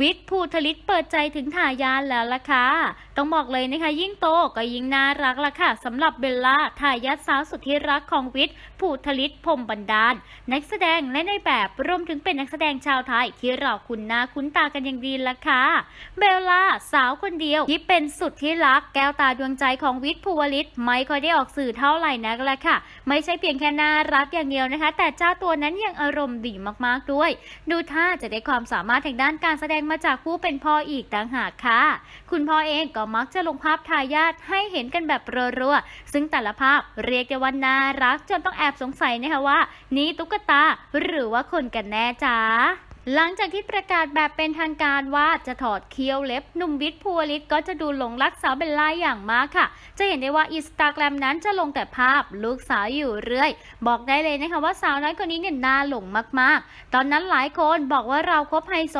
วิทย์ภูทลิตเปิดใจถึงทายาทแล้วล่ะค่ะ ต้องบอกเลยนะคะ ยิ่งโตก็ยิ่งน่ารักละค่ะสำหรับเบลล่าทายาทสาวสุดที่รักของวิทย์ภูทลิตพรมบันดาล นักแสดงและในแบบรวมถึงเป็นนักแสดงชาวไทยที่เราคุ้นหน้าคุ้นตากันอย่างดีละค่ะ เบลล่าสาวคนเดียวที่เป็นสุดที่รักแก้วตาดวงใจของวิทย์ภูวลิตไม่ค่อยได้ออกสื่อเท่าไหร่นักละค่ะ ไม่ใช่เพียงแค่น่ารักอย่างเดียวนะคะ แต่เจ้าตัวนั้นยังอารมณ์ดีมากๆด้วย ดูท่าจะได้ความสามารถทางด้านการแสดงมาจากผู้เป็นพ่ออีกต่างหากค่ะ คุณพ่อเองก็มักจะลงภาพทายาทให้เห็นกันแบบรัวๆ ซึ่งแต่ละภาพเรียกได้ว่าน่ารักจนต้องแอบสงสัยนะคะว่า นี่ตุ๊กตาหรือว่าคนกันแน่จ้า หลังจากที่ประกาศแบบเป็นทางการว่าจะถอดเคี้ยวเล็บหนุ่มวิทย์ภูวลิตก็จะดูหลงรักสาวเบลล่าอย่างมากค่ะ จะเห็นได้ว่าอินสตาแกรมนั้นจะลงแต่ภาพลูกสาวอยู่เรื่อย บอกได้เลยนะคะว่าสาวน้อยคนนี้เนี่ยน่าหลงมากๆ ตอนนั้นหลายคนบอกว่าเราคบไฮโซ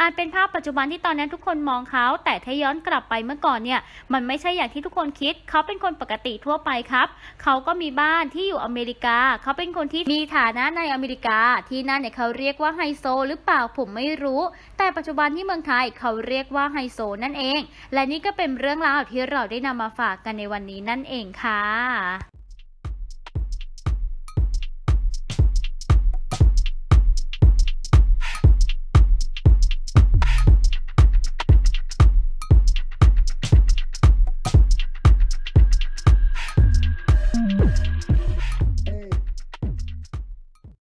อาจเป็นภาพปัจจุบันที่ตอนนั้นทุกคนมองเขา แต่ถ้าย้อนกลับไปเมื่อก่อนเนี่ย มันไม่ใช่อย่างที่ทุกคนคิด เขาเป็นคนปกติทั่วไปครับเขาก็มีบ้านที่อยู่อเมริกา เขาเป็นคนที่มีฐานะในอเมริกา ที่นั่นเนี่ยเขาเรียกว่าไฮโซหรือเปล่าผมไม่รู้ แต่ปัจจุบันที่เมืองไทยเขาเรียกว่าไฮโซนั่นเอง และนี่ก็เป็นเรื่องราวที่เราได้นำมาฝากกันในวันนี้นั่นเองค่ะ